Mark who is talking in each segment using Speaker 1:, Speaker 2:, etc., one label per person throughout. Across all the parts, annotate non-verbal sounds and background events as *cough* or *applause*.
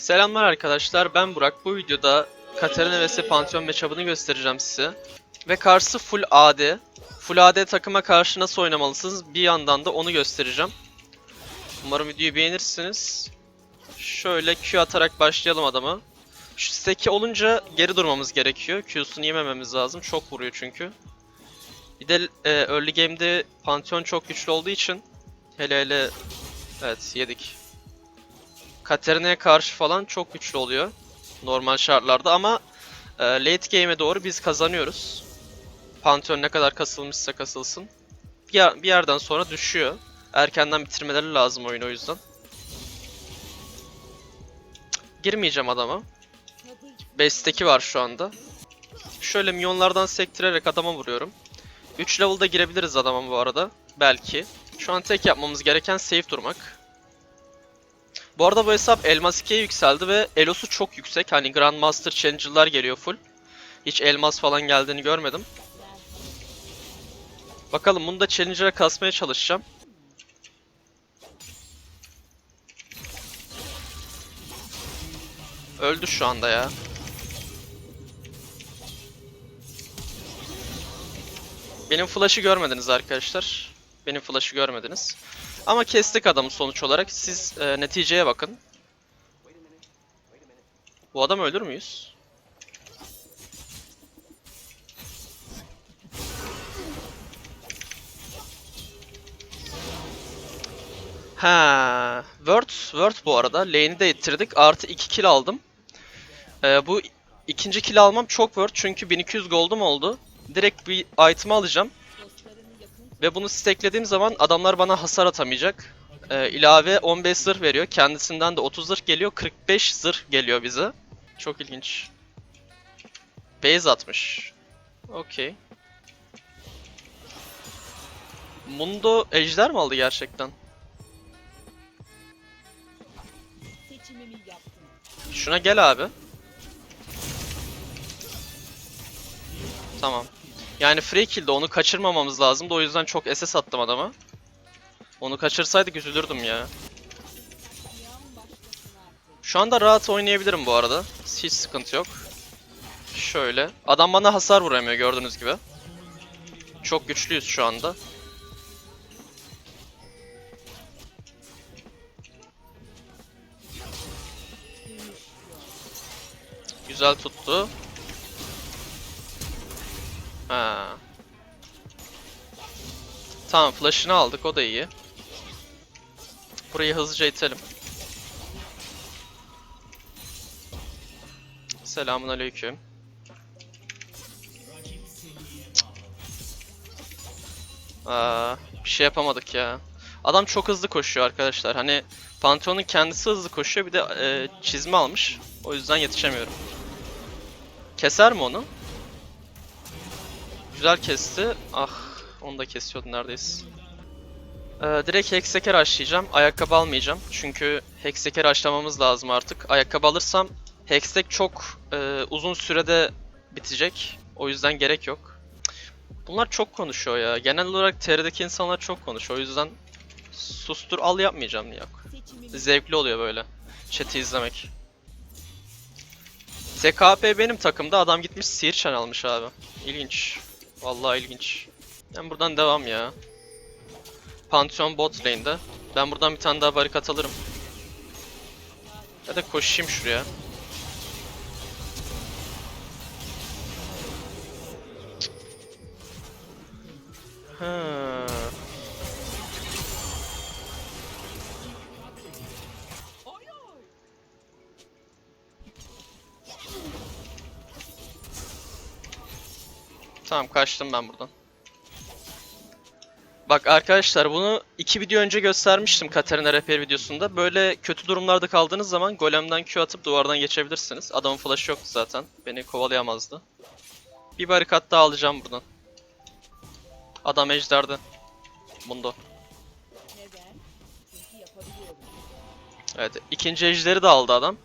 Speaker 1: Selamlar arkadaşlar ben Burak. Bu videoda Katarina vs Pantheon matchup'ını göstereceğim size. Ve karşısı full AD. Full AD takıma karşı nasıl oynamalısınız bir yandan da onu göstereceğim. Umarım videoyu beğenirsiniz. Şöyle Q atarak başlayalım adama. Şu stack'i olunca geri durmamız gerekiyor. Q'sunu yemememiz lazım. Çok vuruyor çünkü. Bir de e, early game'de Pantheon çok güçlü olduğu için hele hele evet yedik. Katarina'ya karşı falan çok güçlü oluyor normal şartlarda ama e, late game'e doğru biz kazanıyoruz. Pantheon ne kadar kasılmışsa kasılsın. Bir, bir yerden sonra düşüyor. Erkenden bitirmeleri lazım oyunu o yüzden. Girmeyeceğim adama. 5 stack'i var şu anda. Şöyle minyonlardan sektirerek adama vuruyorum. 3 level'da girebiliriz adama bu arada. Belki. Şu an tek yapmamız gereken safe durmak. Bu arada bu hesap Elmas 2'ye yükseldi ve Elos'u çok yüksek. Hani Grandmaster Challenger'lar geliyor full. Hiç Elmas falan geldiğini görmedim. Bakalım bunu da Challenger'a kasmaya çalışacağım. Öldü şu anda ya. Benim flash'ı görmediniz arkadaşlar. Benim flash'ı görmediniz. Ama kestik adamı sonuç olarak. Siz e, neticeye bakın. Bu adam ölür müyüz? Ha, Word, Word bu arada. Lane'i de ittirdik. Artı 2 kill aldım. Ee, bu ikinci kill almam çok Word çünkü 1200 gold'um oldu. Direkt bir item alacağım. Ve bunu stacklediğim zaman adamlar bana hasar atamayacak. Ee, ilave 15 zırh veriyor. Kendisinden de 30 zırh geliyor. 45 zırh geliyor bize. Çok ilginç. Base atmış. Okey. Mundo ejder mi aldı gerçekten? Şuna gel abi. Tamam. Yani free kill'de onu kaçırmamamız lazımdı. O yüzden çok SS attım adama. Onu kaçırsaydık üzülürdüm ya. Şu anda rahat oynayabilirim bu arada. Hiç sıkıntı yok. Şöyle. Adam bana hasar vuramıyor gördüğünüz gibi. Çok güçlüyüz şu anda. Güzel tuttu. Ha. Tamam flash'ını aldık o da iyi. Burayı hızlıca itelim. Selamun aleyküm. Aa, bir şey yapamadık ya. Adam çok hızlı koşuyor arkadaşlar. Hani Pantheon'un kendisi hızlı koşuyor bir de e, çizme almış. O yüzden yetişemiyorum. Keser mi onu? Güzel kesti. Ah, onu da kesiyordu neredeyse. Ee, direkt Hexeker açlayacağım. Ayakkabı almayacağım. Çünkü Hexeker açlamamız lazım artık. Ayakkabı alırsam Hextech çok e, uzun sürede bitecek. O yüzden gerek yok. Bunlar çok konuşuyor ya. Genel olarak TR'deki insanlar çok konuşuyor. O yüzden sustur al yapmayacağım.
Speaker 2: Seçimimi
Speaker 1: Zevkli oluyor böyle. Chat'i izlemek. TKP benim takımda adam gitmiş Sihirçen almış abi. İlginç. Vallahi ilginç. Ben buradan devam ya. Pantheon bot lane'de. Ben buradan bir tane daha barikat alırım. Ya da koşayım şuraya. Ha. Tamam kaçtım ben buradan. Bak arkadaşlar bunu iki video önce göstermiştim Katarina Repair videosunda. Böyle kötü durumlarda kaldığınız zaman golemden Q atıp duvardan geçebilirsiniz. Adamın flash'ı yoktu zaten. Beni kovalayamazdı. Bir barikat daha alacağım buradan. Adam?
Speaker 2: Çünkü yapabiliyorum.
Speaker 1: Evet ikinci ejderi de aldı adam.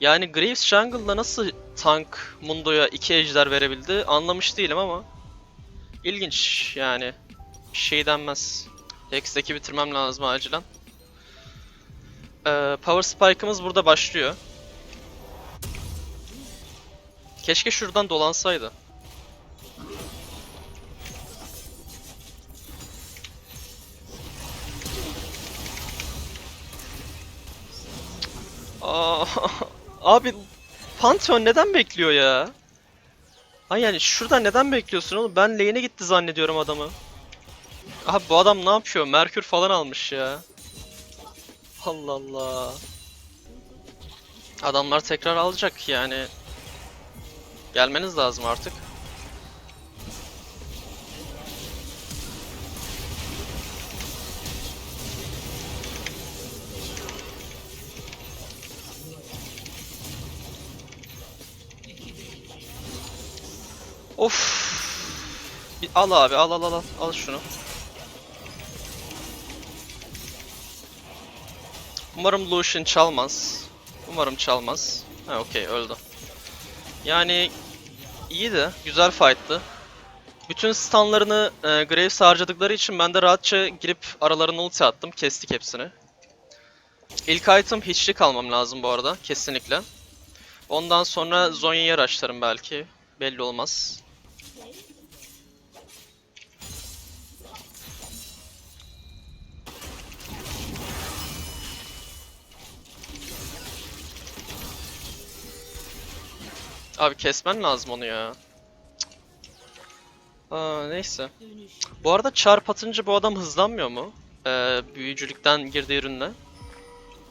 Speaker 1: Yani Graves Jungle'da nasıl tank Mundo'ya iki ejder verebildi anlamış değilim ama ilginç yani bir şey denmez. Hex'teki bitirmem lazım acilen. Ee, Power Spike'ımız burada başlıyor. Keşke şuradan dolansaydı. Abi Pantheon neden bekliyor ya? Ay yani şurada neden bekliyorsun oğlum? Ben lane'e gitti zannediyorum adamı. Abi bu adam ne yapıyor? Merkür falan almış ya. Allah Allah. Adamlar tekrar alacak yani. Gelmeniz lazım artık. Of. Al abi al al al al al şunu. Umarım Lucian çalmaz. Umarım çalmaz. Ha okey öldü. Yani iyiydi. Güzel fight'tı. Bütün stunlarını e, Graves harcadıkları için ben de rahatça girip aralarına ulti attım. Kestik hepsini. İlk item hiçlik almam lazım bu arada. Kesinlikle. Ondan sonra Zonya'yı araçlarım belki. Belli olmaz. Abi kesmen lazım onu ya. Aa, neyse. Bu arada çarp atınca bu adam hızlanmıyor mu? Ee, büyücülükten girdiği ürünle.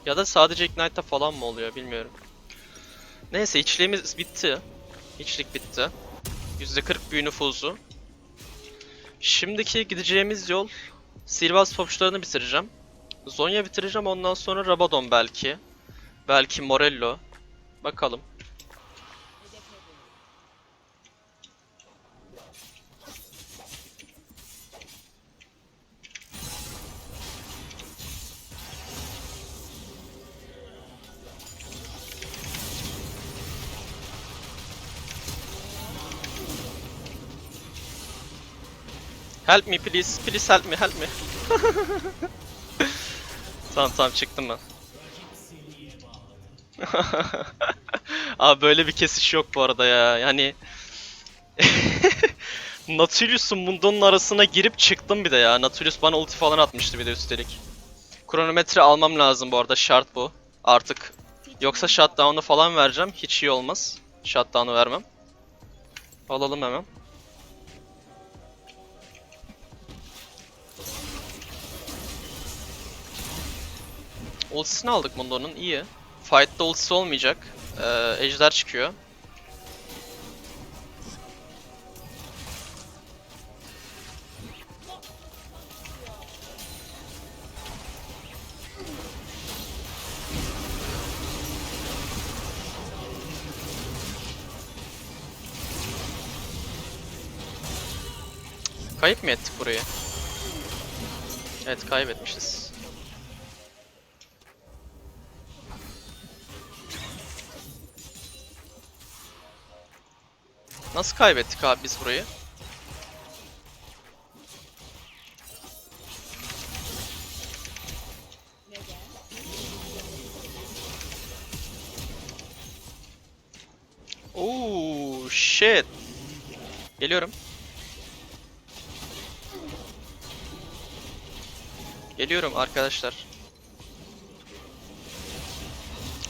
Speaker 1: Ya da sadece Ignite'da falan mı oluyor bilmiyorum. Neyse içliğimiz bitti. İçlik bitti. %40 büyü nüfuzu. Şimdiki gideceğimiz yol Sihirbaz topçularını bitireceğim. Zonya bitireceğim ondan sonra Rabadon belki. Belki Morello. Bakalım. Help me please, please help me, help me. *laughs* tamam tamam çıktım ben. *laughs* Abi böyle bir kesiş yok bu arada ya. Yani *laughs* Nautilus'un Mundo'nun arasına girip çıktım bir de ya. Nautilus bana ulti falan atmıştı bir de üstelik. Kronometre almam lazım bu arada şart bu. Artık. Yoksa shutdown'u falan vereceğim. Hiç iyi olmaz. Shutdown'u vermem. Alalım hemen. Ultisini aldık Mundo'nun iyi. Fight'ta ultisi olmayacak. Ee, ejder çıkıyor. Kayıp mı ettik burayı? Evet kaybetmişiz. Nasıl kaybettik abi biz burayı? Oo shit. Geliyorum. Geliyorum arkadaşlar.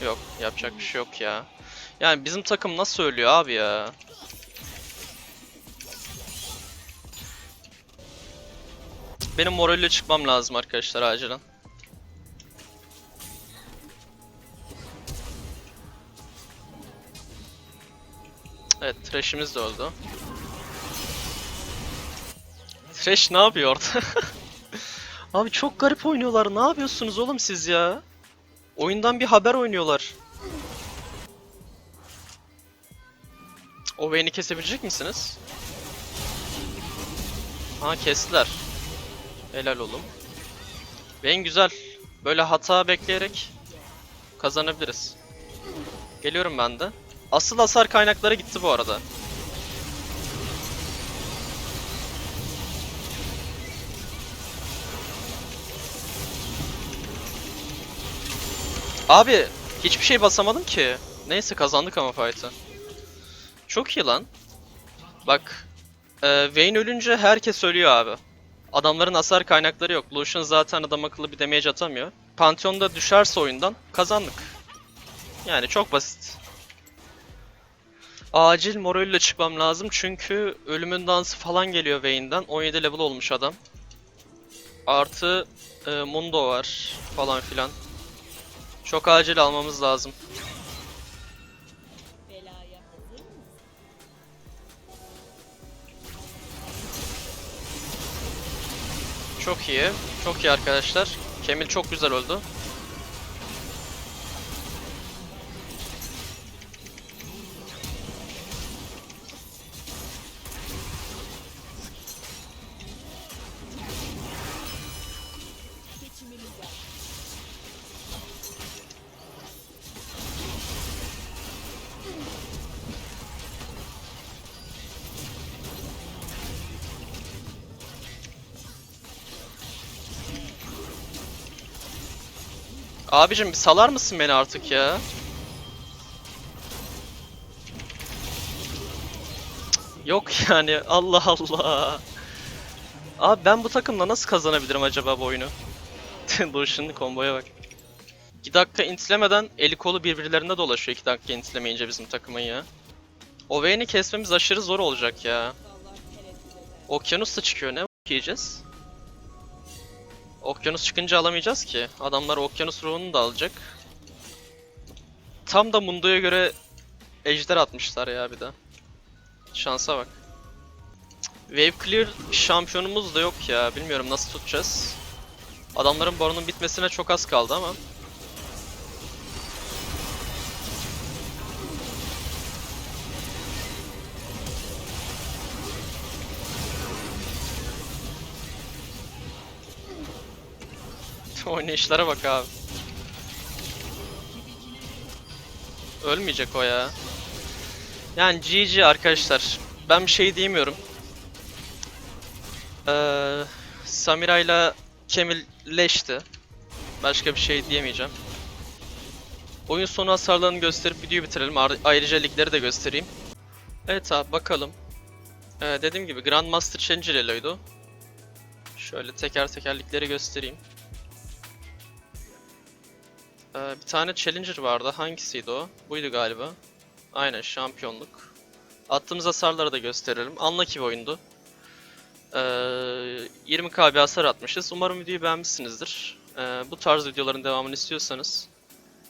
Speaker 1: Yok, yapacak bir şey yok ya. Yani bizim takım nasıl ölüyor abi ya? Benim moralle çıkmam lazım arkadaşlar acilen. Evet, Thresh'imiz de öldü. Thresh ne yapıyor orada? *laughs* Abi çok garip oynuyorlar. Ne yapıyorsunuz oğlum siz ya? Oyundan bir haber oynuyorlar. O Vayne'i kesebilecek misiniz? Ha kestiler. Helal oğlum. Vayne güzel. Böyle hata bekleyerek kazanabiliriz. Geliyorum ben de. Asıl hasar kaynakları gitti bu arada. Abi hiçbir şey basamadım ki. Neyse kazandık ama fight'ı. Çok iyi lan. Bak. E, Vayne ölünce herkes ölüyor abi. Adamların hasar kaynakları yok. Lucian zaten adam akıllı bir damage atamıyor. Pantheon'da düşerse oyundan kazandık. Yani çok basit. Acil moralle çıkmam lazım çünkü ölümün dansı falan geliyor Vayne'den. 17 level olmuş adam. Artı e, Mundo var falan filan. Çok acil almamız lazım. Çok iyi. Çok iyi arkadaşlar. Kemil çok güzel öldü. Abicim salar mısın beni artık ya? Yok yani Allah Allah. Abi ben bu takımla nasıl kazanabilirim acaba bu oyunu? *laughs* Lucian'ın komboya bak. 2 dakika intlemeden eli kolu birbirlerine dolaşıyor 2 dakika intlemeyince bizim takımın ya. O Vayne'i kesmemiz aşırı zor olacak ya. Okyanus da çıkıyor ne yiyeceğiz? Okyanus çıkınca alamayacağız ki. Adamlar okyanus ruhunu da alacak. Tam da Mundo'ya göre ejder atmışlar ya bir de. Şansa bak. Wave Clear şampiyonumuz da yok ya. Bilmiyorum nasıl tutacağız. Adamların baronun bitmesine çok az kaldı ama. *laughs* Oynayışlara bak abi. Ölmeyecek o ya. Yani GG arkadaşlar. Ben bir şey diyemiyorum. Ee, Samira'yla Kemil leşti. Başka bir şey diyemeyeceğim. Oyun sonu hasarlarını gösterip videoyu bitirelim. Ayrıca ligleri de göstereyim. Evet abi bakalım. Ee, dediğim gibi Grandmaster Challenger Elo'ydu. Şöyle teker teker ligleri göstereyim. Ee, bir tane Challenger vardı. Hangisiydi o? Buydu galiba. Aynen şampiyonluk. Attığımız hasarları da gösterelim. Unlucky bir oyundu. Ee, 20k bir hasar atmışız. Umarım videoyu beğenmişsinizdir. Ee, bu tarz videoların devamını istiyorsanız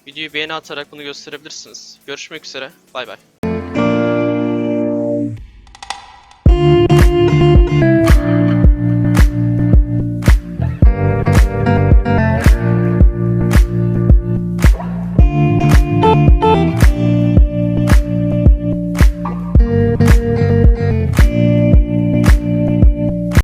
Speaker 1: videoyu beğeni atarak bunu gösterebilirsiniz. Görüşmek üzere. Bay bay.